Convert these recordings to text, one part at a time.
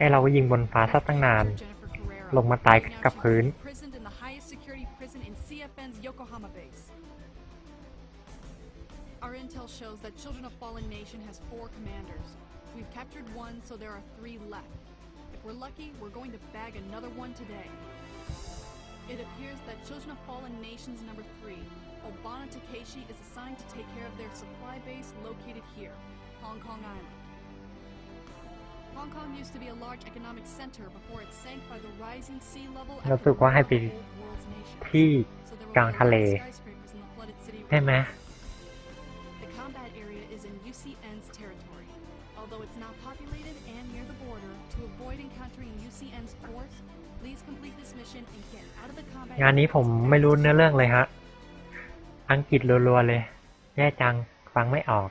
ไอเราก็ยิงบนฟ้าซะตั้งนานลงมาตายกับพื้น eh, Our intel shows that Children of Fallen Nation has four commanders. We've captured one, so there are three left. If we're lucky, we're going to bag another one today. It appears that Children of Fallen Nations number three, Takeshi, is assigned to take care of their supply base located here, Hong Kong Island. Hong Kong used to be a large economic center before it sank by the rising sea level รู้สึกว่าให้ไปที่กลางทะเล ได้ไหม The combat area is in UCN's territory. Although it's not populated and near the border, to avoid encountering UCN's force, please complete this mission and get out of the combat. งานนี้ผมไม่รู้เนื้อเรื่องเลยฮะ อังกฤษรัวๆเลย แย่จังฟังไม่ออก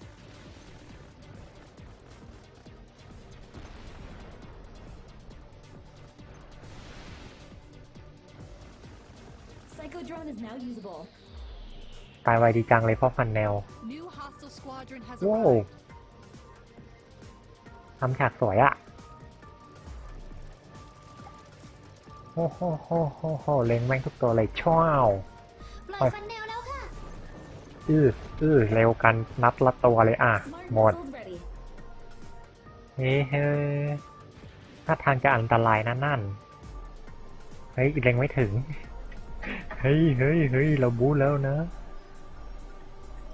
ตายไวดีจังเลยเพราะฟันแนวว้าวทำฉากสวยอะโอ้โหโหโหโหเล็งแม่งทุกตัวเลยช่าว่อฟันแนแล้วค่ะ อื้ออื้อเร็วกันนัดละตัวเลยอ่ะ หมดเฮ้เฮ้ถ้าทางจะอันตรายนะนั่นเฮ้ยเล็งไม่ถึงเฮ้ยเฮ้ยเฮ้ยเราบู๊แล้วนะ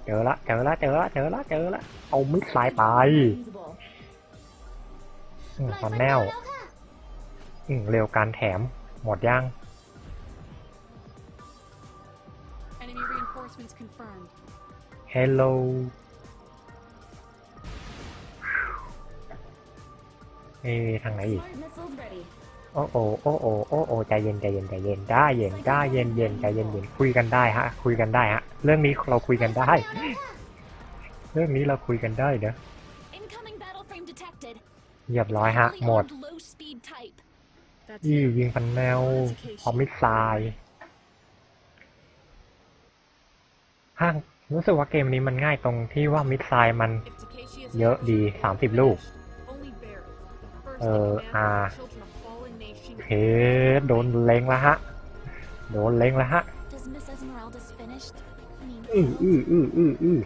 เจอละเจอละเจอละเจอละเจอละเอามิดสายไปอืมตนแนวอืมเร็วการแถม หมดย่าง e e o ฮลโลเอ้ทางไหนอีกอ้โอ้โอ้โอ้โอ้โอ้ใจเย็นใจเย็นใจเย็น ได้เย็นได้เย็นเย็นใจเย็นเย็นคุยกันได้ฮะ คุยกันได้ฮะ เรื่องนี้เราคุยกันได้ เรื่องนี้เราคุยกันได้เนอะเรียบร้อยฮะ หมดยี่ยิงพันแนว พอมิสไซล์ห้างรู้สึกว่าเกมนี้มันง่ายตรงที่ว่ามิสไซล์มัน เยอะดี30ลูก เอออ่าเคโดนเล้งแล้วฮะ โดนเล้งแล้วฮะ อืออืออืออืออือ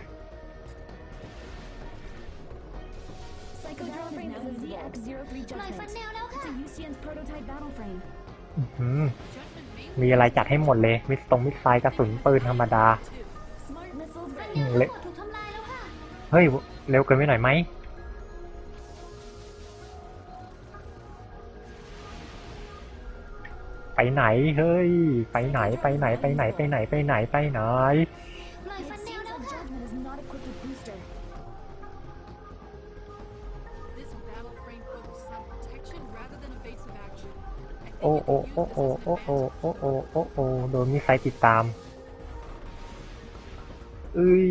มีอะไรจัดให้หมดเลย มิสตรงมิสไซ์กระสุนปืนธรรมดา เฮ้ย เร็วเกินไปหน่อยไหมไปไหนเฮ้ยไปไหนไปไหนไปไหนไปไหนไปไหนไปไหนโอ้โอ้โอ้โอ้โอ้โอ้โอ้โอ้โอ้โอ้โดนมีใครติดตามเอ้ย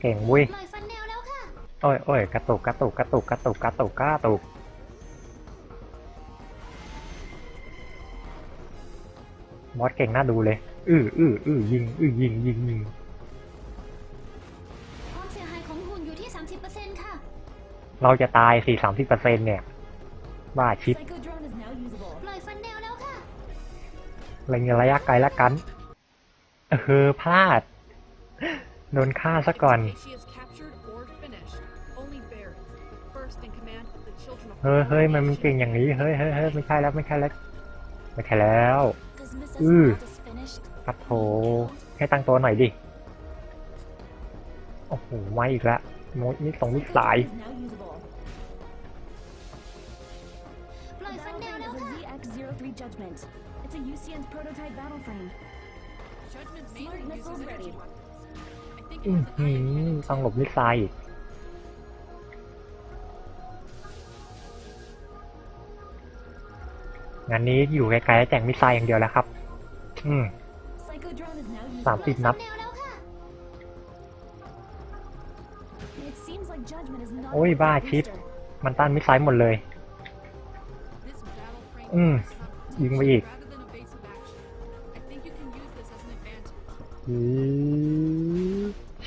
เก่งเว้ยโอ้ยโอ้ยกระตุกกระตุกกระตุกกระตุกกระตุกกระตุก มอสเก่งน่าดูเลย อื้ออื้ออื้อยิง อื้อยิง ยิงยิงความเสียหายของหุ่นอยู่ที่ 30%ค่ะ เราจะตายสี่สามสิบเปอร์เซ็นต์เนี่ย บ้าชิปปล่อยฟันแล้วค่ะรงระยะไกลละกัน เออพลาด โดนฆ่าซะก่อนเฮ้ยเฮ้ยมันมันเก่งอย่างนี้ เฮ้ยเฮ้ยเฮ้ยไม่ใช่แล้ว ไม่ใช่แล้ว ไม่ใช่แล้ว อือครับโถให้ตั้งตัวหน่อยดิ โอ้โห ไม่อีกละโมนี่ตรงม้สาย อืมต้องหลบมิสไซล์อีกง้นนี้อยู่ไกลๆแต่งมิสไซล์อย่างเดียวแล้วครับอืมสามสิบนับโอ้ยบ้าชิปมันต้านมิสไซล์หมดเลย อืมยิงไปอีก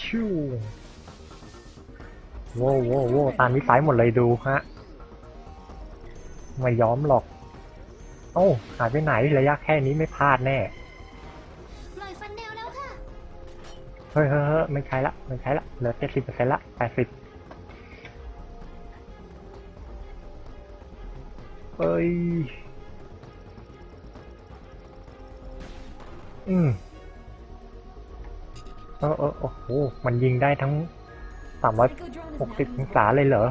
ชิวโว้โว้โว้ตามมิสไซล์หมดเลยดูฮะ ไม่ยอมหรอกโอ้ หายไปไหนระยะแค่นี้ไม่พลาดแน่ลอยฟันเดลแล้วค่ะเฮ้ยเฮ้ยเฮ้ยไม่ใช่ละไม่ใช่ละเหลือเจ็ดสิบเปอร์เซ็นต์ละแปดสิบเฮ้ย อืม เออเออโอ้โห มันยิงได้ทั้งสามร้อยหกสิบองศาเลยเหรอ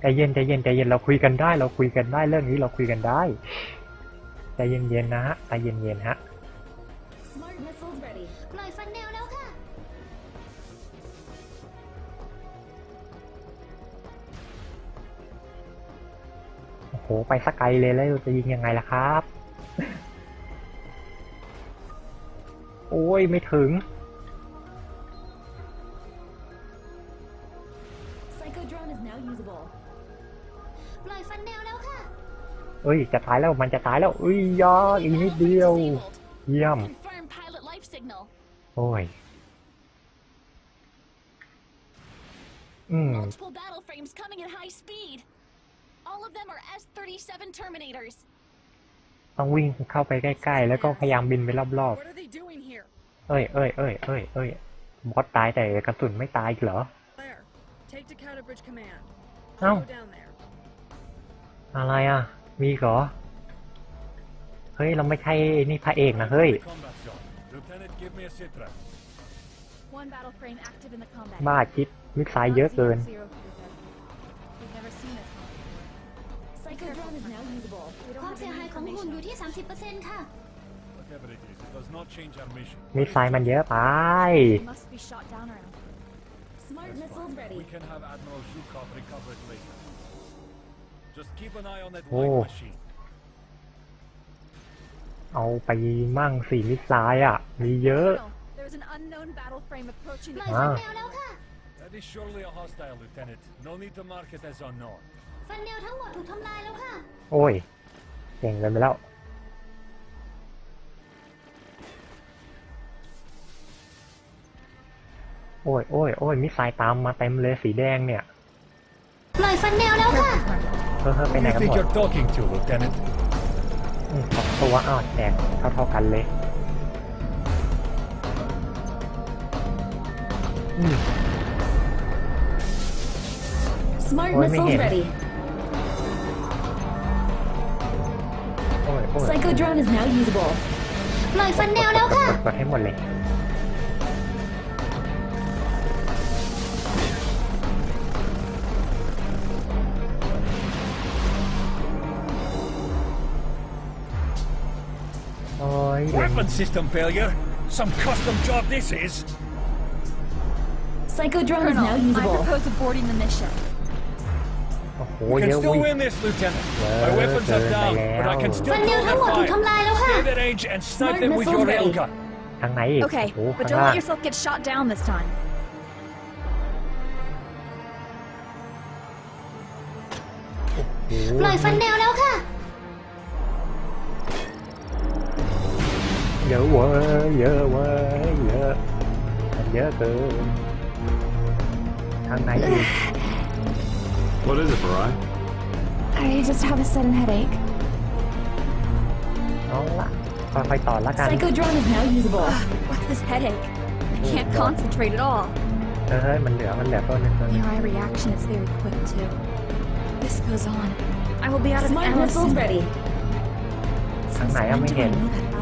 ใจเย็นใจเย็นใจเย็นเราคุยกันได้ เราคุยกันได้เรื่องนี้เราคุยกันได้ใจเย็นๆนะฮะ ใจเย็นๆฮะะโอ้โห ไปสักไกลเลยแล้วจะยิงยังไงล่ะครับ โอ้ย ไม่ถึงเอ้ยจะตายแล้วมันจะตายแล้วอุ้ยยออีกนิดเดียวเยี่ยมโอ้ยอืมต้องวิ่งเข้าไปใกล้ๆ แล้วก็พยายามบินไปรอบๆเอ้ยเอ้ยเอ้ยเอ้ยเอ้ยบอสตายแต่กระสุนไม่ตายอีกเหรอเอ้าอะไรอ่ะมีเหรอ เฮ้ยเราไม่ใช่นี่พระเอกนะเฮ้ยบ้าคิดมิสไซล์เยอะเกินมิสไซลมันเยอะไปโอ้เอาไปมั่งสี่มิสไซอ่ะมีเยอะอ่ That is surely a hostile, Lieutenant. No need to mark it as unknown. ฟันเนลทั้งหมดถูกทำลายแล้วค่ะ โอ้ย เก่งเลยไปแล้ว โอ้ยโอ้ยโอ้ยมิสไซล์ตามมาเต็มเลยสีแดงเนี่ยปล่อยฟันเดลแล้วค่ะเฮ้ยไปไหนกันหมด to, l i e อนแดงเท่าเท่ากันเลยอืม Smart w h โอ้ยโอ้ยไปล่ฟันแนวแล้วค่ะให้หมดเลย hiding. Weapon system failure? Some custom job this is. Psycho drone is now usable. I propose aborting the mission. Oh, we can still win this, Lieutenant. My weapons are down, but I can still blow their fire. Stay that age and snipe them with your railgun. Okay, but don't let yourself get shot down this time. Lời phanh neo đâu kha nhớ quá nhớ quá nhớ anh nhớ từ thằng What is it, Farai? I just have a sudden headache. Oh, เอาละค่อยๆต่อละกัน Psychodrone is now usable. What's this headache? I can't concentrate at all. เฮ้ยมันเหลือมันเหลือต้นนึงต้นนึ uh-huh, My reaction is very quick too. This goes on. I will be out of My missiles ready. Since I went to, I knew that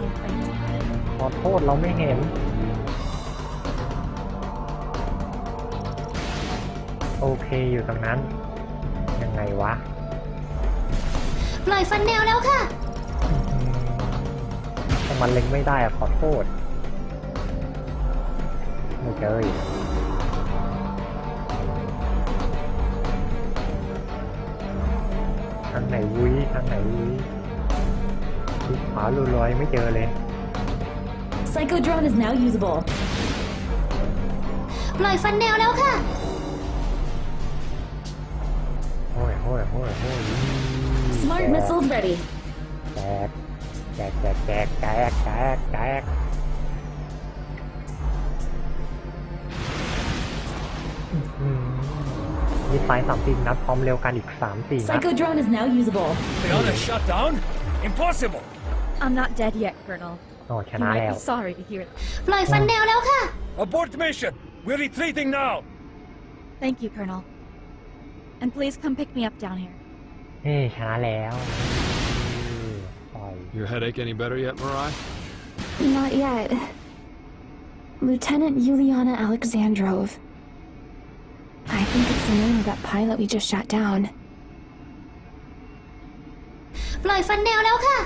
อโทษเราไม่เห็น โอเคอยู่ตรงนั้น ยังไงวะปล่อยฟันแนวแล้วค่ะมันเล็งไม่ได้อะขอโทษ ไม่เจออีกทางไหนวุ้ยทางไหนวุ้ยขวาลุยไม่เจอเลย Psycho drone is now usable ปล่อยฟันแนวแล้วค่ะโอ้ยโอ้ยโอ้ยโอ้ย Smart missiles ready Back, back, back, back, back, back. แตกแตกแตกแตกแตกแตกแตกมีไฟสามสี่นัดพร้อมเร็วกันอีกสามสี่นัด Psycho drone is now usable They ought shut down? Impossible! I'm not dead yet, Colonel. Oh, I'm sorry to hear it. Abort mission! We're retreating now! Thank you, Colonel. And please come pick me up down here. เฮ้ยชนะแล้วอืมปล่อย eh, Your headache any better yet, Marai? Not yet. Lieutenant Yuliana Alexandrov. I think it's the name of that pilot we just shot down. ปล่อยฟันแนวแล้วค่ะ